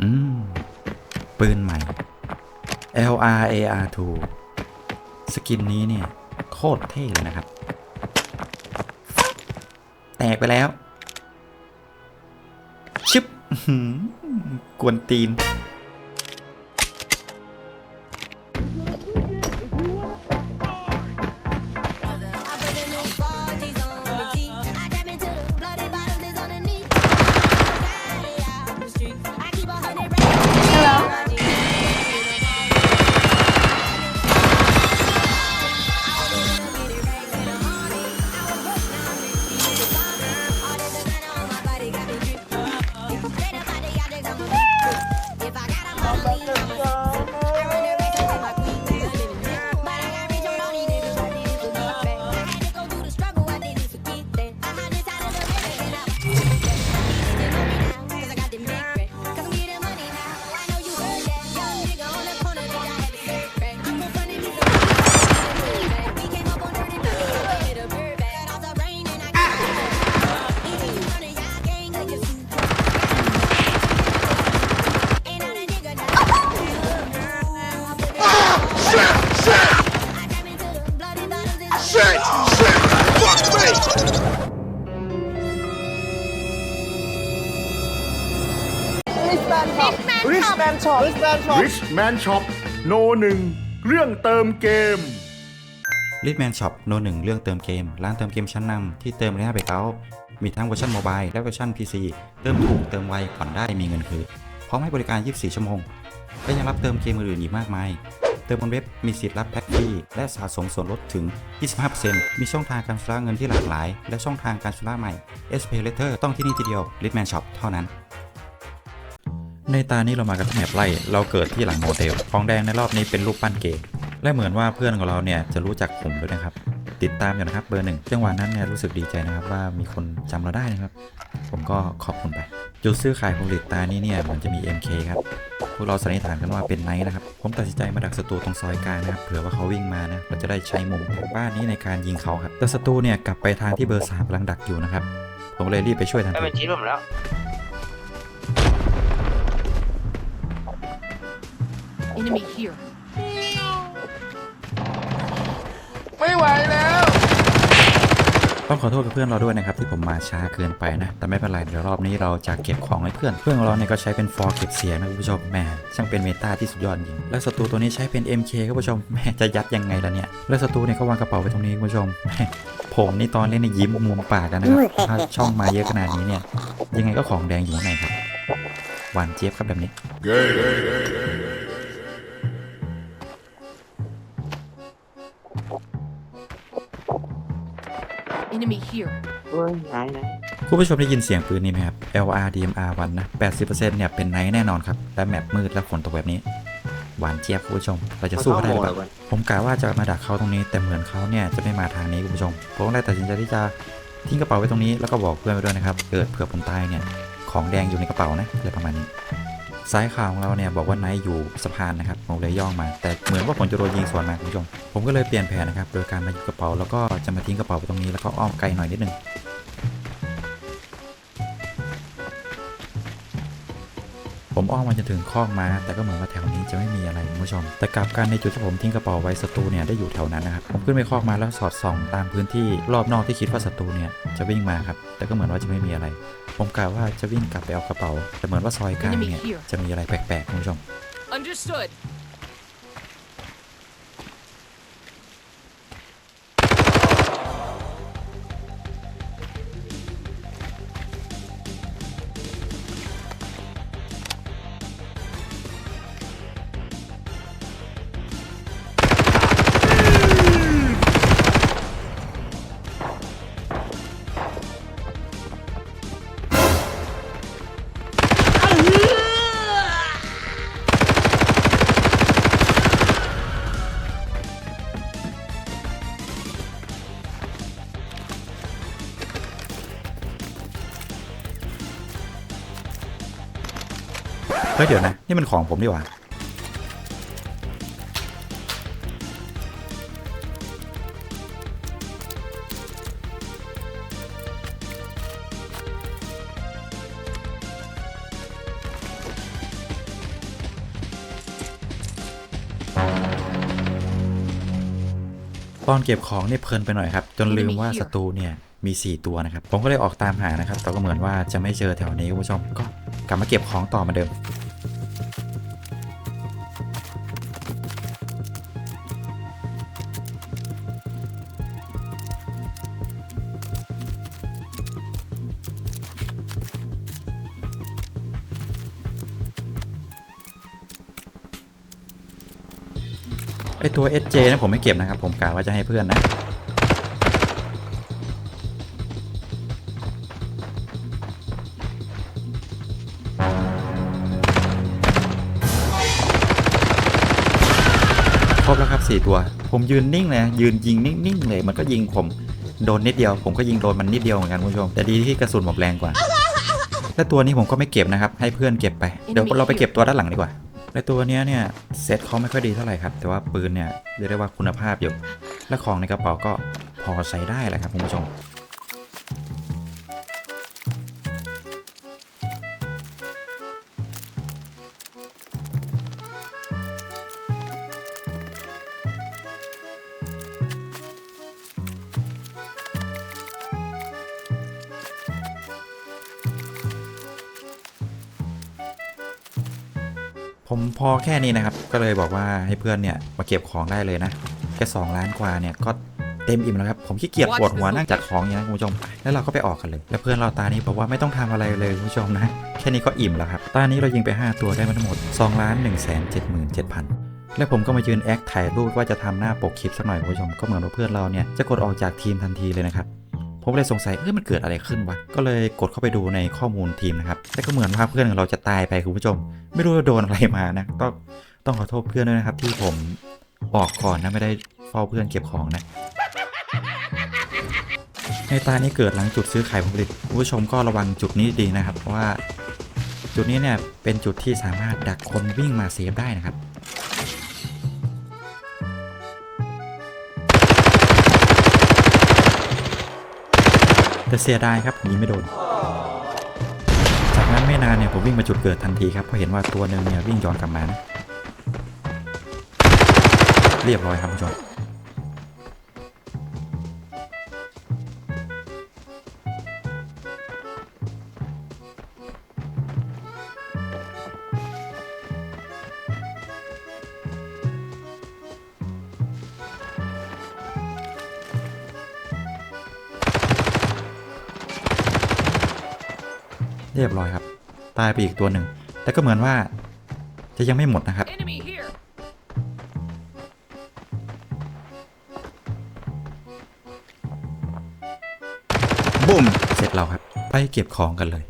อืม ปืนใหม่ LRAR2 สกินนี้เนี่ย โคตรเท่เลยนะครับ แตกไปแล้วชึบกวนตีน นช็อปริสแมนช็อป Rich Man Shop โนหนึ่งเรื่องเติมเกม ลิทแมนช็อปโนหนึ่งเรื่องเติมเกม ร้านเติมเกมชั้นนำที่เติมเรน่าเบเกามีทั้งเวอร์ชันโมบายและเวอร์ชัน PC เติมถูกเติมไวผ่อนได้มีเงินคืนพร้อมให้บริการ 24 ชั่วโมงและยังรับเติมเกมอื่นๆอีกมากมาย เติมบนเว็บมีสิทธิ์รับแพ็คฟรีและสะสมส่วนลดถึง 25%มีช่องทางการชำระเงินที่หลากหลาย และช่องทางการชำระใหม่ S Pay Later ต้องที่นี่ทีเดียว Litman Shop เท่านั้น ในตานี้เรามากันที่แมปไล่ เราเกิดที่หลังโมเตลของแดงในรอบนี้เป็นรูปปั้นเกย์และเหมือนว่าเพื่อนของเราเนี่ยจะรู้จักผมด้วยนะครับ ติดตามอยู่นะครับเบอร์หนึ่งจังหวะนั้นเนี่ยรู้สึกดีใจนะครับว่ามีคนจำเราได้นะครับ ผมก็ขอบคุณไป จุดซื้อขายผลิตตานี้เนี่ยมันจะมี MK ครับพวกเราสันนิษฐานกันว่าเป็นไนท์นะครับ ผมตัดสินใจมาดักศัตรูตรงซอยกลางนะครับเผื่อว่าเขาวิ่งมานะเราจะได้ใช้มุมของบ้านนี้ในการยิงเขาครับแต่ศัตรูเนี่ยกลับไปทางที่เบอร์สามกำลังดักอยู่นะครับผมเลยรีบไปช่วยทันทีเป็นชีผมแล้ว Enemy here. ไม่ไหวแล้ว ต้องขอโทษกับเพื่อนเราด้วยนะครับที่ผมมาช้าเกินไปนะ แต่ไม่เป็นไรเดี๋ยวรอบนี้เราจะเก็บของให้เพื่อน เพื่อนของเราเนี่ยก็ใช้เป็นฟอร์เก็บเสียงนะคุณผู้ชมแหมช่างเป็นเมตาที่สุดยอดจริง และศัตรูตัวนี้ใช้เป็น MK ครับคุณผู้ชมแหมจะยัดยังไงล่ะเนี่ย และศัตรูเนี่ยก็วางกระเป๋าไว้ตรงนี้คุณผู้ชมแหมผมนี่ตอนเล่นในยยิ้มมุมปากกันนะครับถ้าช่องมาเยอะขนาดนี้เนี่ยยังไงก็ของแดงอยู่ข้างในครับหวานเจี๊ยบครับแบบนี้ Enemy here. เฮ้ยหายนะคุณผู้ชมได้ยินเสียงปืนนี้ไหมครับ LR DMR 1นะ 80%เนี่ยเป็นไนท์แน่นอนครับ และแมปมืดและฝนตกแบบนี้ หวานเจี๊ยบคุณผู้ชม เราจะสู้เขาได้หรือเปล่า ผมกะว่าจะมาดักเขาตรงนี้ แต่เหมือนเขาเนี่ยจะไม่มาทางนี้คุณผู้ชม ผมก็เลยตัดสินใจที่จะทิ้งกระเป๋าไว้ตรงนี้ แล้วก็บอกเพื่อนไปด้วยนะครับ เกิดเผื่อผมตายเนี่ย ของแดงอยู่ในกระเป๋านะอะไรประมาณนี้ ซ้ายข่าวของเราเนี่ยบอกว่าไนท์อยู่สะพานนะครับผมเลยย่องมา แต่เหมือนว่าผมจะโดนยิงสวนมาคุณผู้ชมผมก็เลยเปลี่ยนแผนนะครับโดยการมาหยิบกระเป๋าแล้วก็จะมาทิ้งกระเป๋าไว้ตรงนี้แล้วก็อ้อมไกลหน่อยนิดนึง ผมอ้อมมาจนถึงคอกม้า แต่ก็เหมือนว่าแถวนี้จะไม่มีอะไรคุณผู้ชม แต่กลับกันในจุดที่ผมทิ้งกระเป๋าไว้ศัตรูเนี่ยได้อยู่แถวนั้นนะครับผมขึ้นไปคอกม้าแล้วสอดส่องตามพื้นที่รอบนอกที่คิดว่าศัตรูเนี่ยจะวิ่งมาครับแต่ก็เหมือนว่าจะไม่มีอะไร ผมกะว่าจะวิ่งกลับไปเอากระเป๋า แต่เหมือนว่าซอยกลางเนี่ยจะมีอะไรแปลกๆคุณผู้ชม ฮ้ยเดี๋ยวนะ นี่มันของผมดีกว่า ตอนเก็บของเนี่ยเพลินไปหน่อยครับ จนลืมว่าศัตรูเนี่ยมี 4 ตัวนะครับ ผมก็เลยออกตามหานะครับ แต่ก็เหมือนว่าจะไม่เจอแถวนี้คุณผู้ชม ก็กลับมาเก็บของต่อมาเดิม ไอตัว SJ นะผมไม่เก็บนะครับ ผมกะว่าจะให้เพื่อนนะ ครบแล้วครับ 4 ตัว ผมยืนนิ่งเลยยืนยิงนิ่งๆเลยมันก็ยิงผมโดนนิดเดียว ผมก็ยิงโดนมันนิดเดียวเหมือนกันคุณผู้ชม แต่ดีที่กระสุนผมแรงกว่า และตัวนี้ผมก็ไม่เก็บนะครับ ให้เพื่อนเก็บไป เดี๋ยวเราไปเก็บตัวด้านหลังดีกว่า และตัวเนี้ยเนี่ยเซ็ตเขาไม่ค่อยดีเท่าไหร่ครับ แต่ว่าปืนเนี่ยเรียกได้ว่าคุณภาพอยู่ และของในกระเป๋าก็พอใช้ได้แหละครับคุณผู้ชม ผมพอแค่นี้นะครับ ก็เลยบอกว่าให้เพื่อนเนี่ยมาเก็บของได้เลยนะแค่2ล้านกว่าเนี่ยก็เต็มอิ่มแล้วครับ ผมขี้เกียจปวดหัวนั่งจัดของอย่างนี้คุณผู้ชม แล้วเราก็ไปออกกันเลย แล้วเพื่อนเราตานี้บอกว่าไม่ต้องทำอะไรเลยคุณผู้ชมนะ แค่นี้ก็อิ่มแล้วครับ ตานี้เรายิงไป 5 ตัวได้มาทั้งหมด2ล้าน1 7 7 0 0 0แล้วผมก็มายืนแอคถ่ายรูปว่าจะทำหน้าปกคลิปสักหน่อยคุณผู้ชม ก็เหมือนว่าเพื่อนเราเนี่ยจะกดออกจากทีมทันทีเลยนะครับ ผมเลยสงสัยเอ้ยมันเกิดอะไรขึ้นวะ ก็เลยกดเข้าไปดูในข้อมูลทีมนะครับ แต่ก็เหมือนว่าเพื่อนของเราจะตายไปคุณผู้ชม ไม่รู้โดนอะไรมานะ ต้องต้องขอโทษเพื่อนด้วยนะครับ ที่ผมออกก่อนนะไม่ได้เฝ้าเพื่อนเก็บของนะในตานี้เกิดหลังจุดซื้อขายผลผลิตคุณผู้ชมก็ระวังจุดนี้ดีนะครับ เพราะว่าจุดนี้เนี่ยเป็นจุดที่สามารถดักคนวิ่งมาเซฟได้นะครับ แต่เสียดายครับยิงไม่โดน จากนั้นไม่นานเนี่ยผมวิ่งมาจุดเกิดทันทีครับเพราะเห็นว่าตัวหนึ่งเนี่ยวิ่งย้อนกลับมานะเรียบร้อยครับคุณผู้ชม รียบร้อยครับ ตายไปอีกตัวหนึ่ง แต่ก็เหมือนว่าจะยังไม่หมดนะครับ Enemy here. บุ้ม เสร็จแล้วครับ ไปเก็บของกันเลย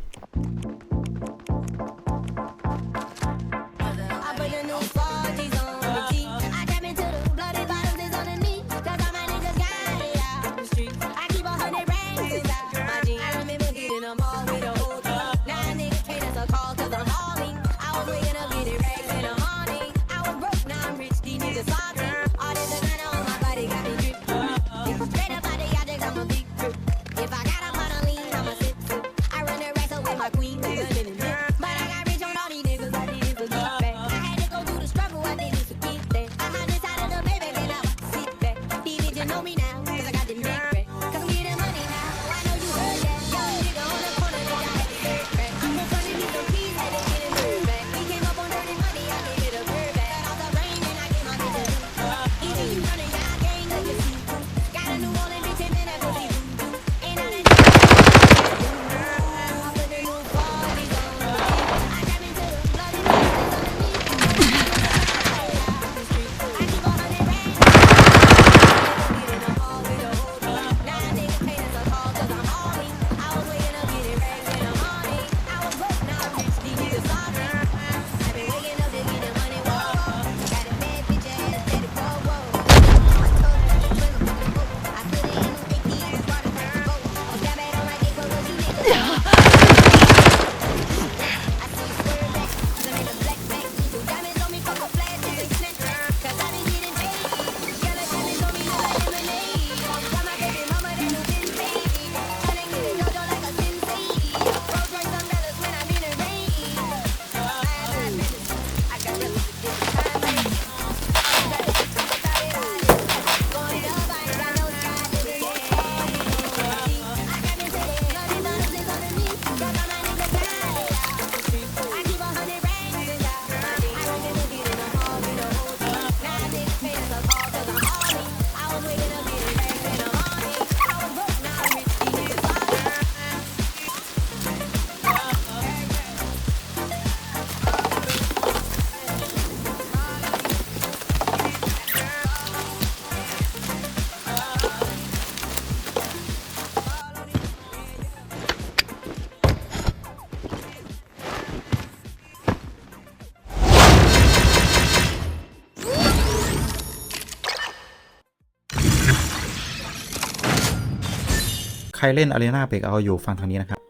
ครเล่น Arena Breakout อยู่ฟังทางนี้นะครับ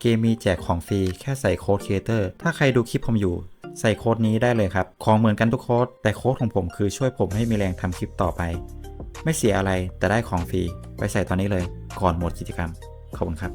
เกมมีแจกของฟรีแค่ใส่โค้ดครีเอเตอร์ถ้าใครดูคลิปผมอยู่ใส่โค้ดนี้ได้เลยครับ ของเหมือนกันทุกโค้ด แต่โค้ดของผมคือช่วยผมให้มีแรงทำคลิปต่อไป ไม่เสียอะไรแต่ได้ของฟรี ไปใส่ตอนนี้เลย ก่อนหมดกิจกรรม ขอบคุณครับ